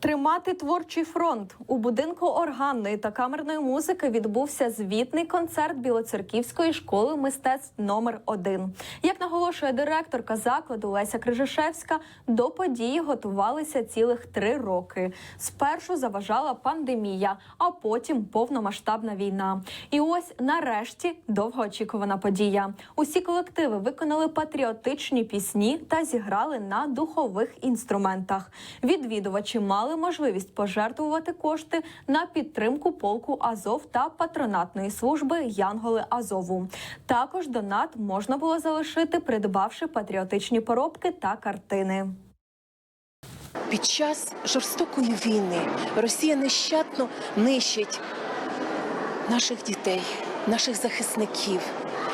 Тримати творчий фронт у будинку органної та камерної музики відбувся звітний концерт Білоцерківської школи мистецтв номер 1 Як наголошує директорка закладу Леся Крижишевська, до події готувалися цілих три роки. Спершу заважала пандемія, а потім повномасштабна війна. І ось нарешті довгоочікувана подія. Усі колективи виконали патріотичні пісні та зіграли на духових інструментах. Відвідувачі мали можливість пожертвувати кошти на підтримку полку Азов та патронатної служби Янголи Азову. Також донат можна було залишити, придбавши патріотичні поробки та картини. Під час жорстокої війни Росія нещадно нищить наших дітей, наших захисників.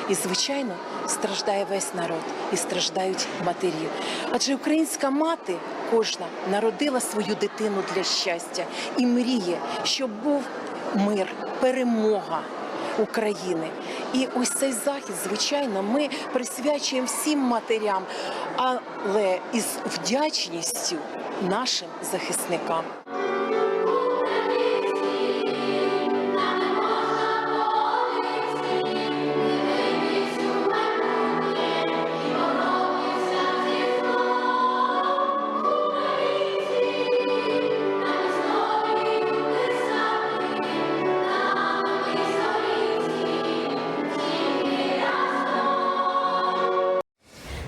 І, звичайно, страждає весь народ і страждають матері. Адже українська мати кожна народила свою дитину для щастя і мріє, щоб був мир, перемога. України. І ось цей захід, звичайно, ми присвячуємо всім матерям, але із вдячністю нашим захисникам.